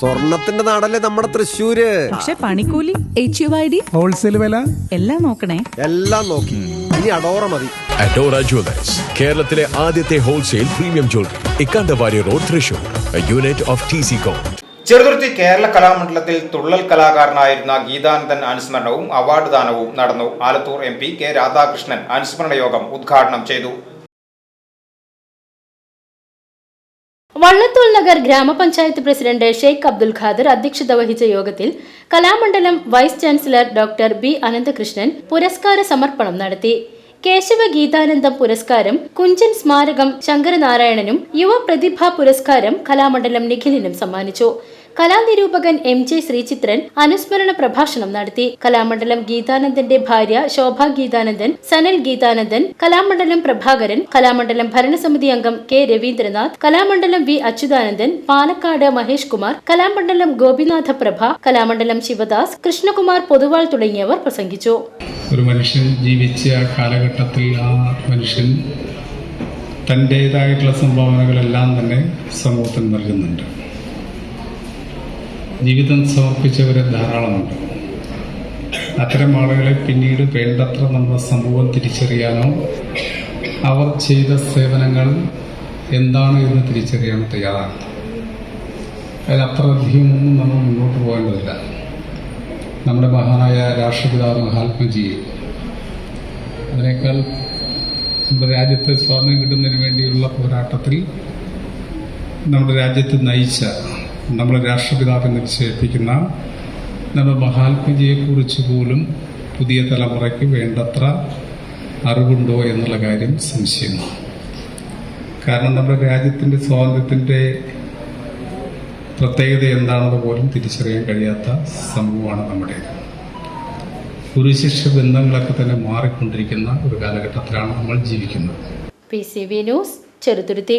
സ്വർണത്തിന്റെ നാടല്ലേ നമ്മുടെ തൃശ്ശൂര്? പക്ഷെ പണിക്കൂലി H U I D wholesale വില? എല്ലാം നോക്കണേ. എല്ലാം നോക്കി. ഇനി അഡോറ മതി. അഡോറ ജ്വല്ലേഴ്സ് കേരളത്തിലെ ആദ്യത്തെ wholesale premium jewellery Ikkanda Warrier road Thrissur. Unit of T C com Cheruthuruthy Kerala കലാമണ്ഡലത്തിൽ തുള്ളൽ കലാകാരനായിരുന്ന ഗീതാനന്ദൻ അനുസ്മരണവും അവാർഡ് ദാനവും നടന്നു. Alathur M P K Radhakrishnan അനുസ്മരണ യോഗം ഉദ്ഘാടനം ചെയ്തു. വള്ളത്തോൾ നഗർ ഗ്രാമപഞ്ചായത്ത് പ്രസിഡന്റ് ഷെയ്ഖ് അബ്ദുൽ ഖാദർ അധ്യക്ഷത വഹിച്ച യോഗത്തിൽ Kalamandalam vice chancellor doctor B Ananthakrishnan പുരസ്കാര സമർപ്പണം നടത്തി. കേശവ ഗീതാനന്ദം പുരസ്കാരം കുഞ്ചൻ സ്മാരകം ശങ്കരനാരായണനും യുവ പ്രതിഭാ പുരസ്കാരം കലാമണ്ഡലം നിഖിലിനും സമ്മാനിച്ചു. കലാനിരൂപകൻ എം ജെ ശ്രീചിത്രൻ അനുസ്മരണ പ്രഭാഷണം നടത്തി. കലാമണ്ഡലം ഗീതാനന്ദന്റെ ഭാര്യ ശോഭ ഗീതാനന്ദൻ സനൽ ഗീതാനന്ദൻ കലാമണ്ഡലം പ്രഭാകരൻ കലാമണ്ഡലം ഭരണസമിതി അംഗം കെ രവീന്ദ്രനാഥ് കലാമണ്ഡലം വി അച്യുതാനന്ദൻ പാലക്കാട് മഹേഷ് കുമാർ കലാമണ്ഡലം ഗോപിനാഥ പ്രഭ കലാമണ്ഡലം ശിവദാസ് കൃഷ്ണകുമാർ പൊതുവാൾ തുടങ്ങിയവർ പ്രസംഗിച്ചു. ഒരു മനുഷ്യൻ ജീവിച്ച ആ കാലഘട്ടത്തിൽ ആ മനുഷ്യൻ തന്റേതായിട്ടുള്ള സംഭാവനകളെല്ലാം തന്നെ സമൂഹത്തിന് നൽകുന്നുണ്ട്. ജീവിതം സമർപ്പിച്ചവരെ ധാരാളമുണ്ട്. അത്തരം ആളുകളെ പിന്നീട് വേണ്ടത്ര നമ്മുടെ സമൂഹം തിരിച്ചറിയാനോ അവർ ചെയ്ത സേവനങ്ങൾ എന്താണ് എന്ന് തിരിച്ചറിയാൻ തയ്യാറാണ്. അതിലത്ര അധികമൊന്നും നമ്മൾ മുന്നോട്ട് പോകേണ്ടതില്ല. നമ്മുടെ മഹാനായ രാഷ്ട്രപിതാവ് മഹാത്മജി അതിനേക്കാൾ നമ്മുടെ രാജ്യത്തെ സ്വാതന്ത്ര്യം കിട്ടുന്നതിന് വേണ്ടിയുള്ള പോരാട്ടത്തിൽ നമ്മുടെ രാജ്യത്തെ നയിച്ച നമ്മുടെ രാഷ്ട്രപിതാവിനെ നിക്ഷേപിക്കുന്ന നമ്മുടെ മഹാത്മജിയെക്കുറിച്ച് പോലും പുതിയ തലമുറയ്ക്ക് വേണ്ടത്ര അറിവുണ്ടോ എന്നുള്ള കാര്യം സംശയമാണ്. കാരണം നമ്മുടെ രാജ്യത്തിന്റെ സ്വാതന്ത്ര്യത്തിന്റെ പ്രത്യേകത എന്താണെന്ന് പോലും തിരിച്ചറിയാൻ കഴിയാത്ത സമൂഹമാണ് നമ്മുടേത് പുരുശിക്ഷ ബന്ധങ്ങളൊക്കെ തന്നെ മാറിക്കൊണ്ടിരിക്കുന്ന ഒരു കാലഘട്ടത്തിലാണ് നമ്മൾ ജീവിക്കുന്നത്. P C B news Cheruthuruthy.